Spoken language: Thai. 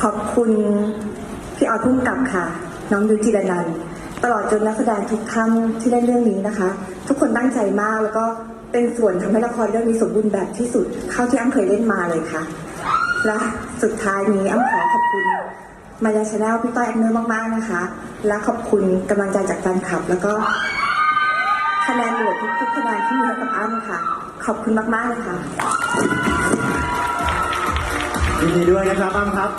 ขอบคุณพี่ออดพุ่มกับค่ะ น้องยูจิรนันตลอดจนนักแสดงทุกท่านที่เล่นเรื่องนี้นะคะ ทุกคนตั้งใจมากแล้วก็เป็นส่วนทำให้ละครเรื่องนี้สมบูรณ์แบบที่สุดเท่าที่อ้ำเคยเล่นมาเลยค่ะ และสุดท้ายนี้อ้ำขอขอบคุณมายาชาแนลพี่ต้อยแอนเนอร์มากๆนะคะ และขอบคุณกำลังใจจากแฟนคลับ แล้วก็คะแนนโหวตทุกๆคะแนนที่มีให้กับอ้ำค่ะ ขอบคุณมากๆเลยค่ะยินดีด้วยนะครับอ้ำครับ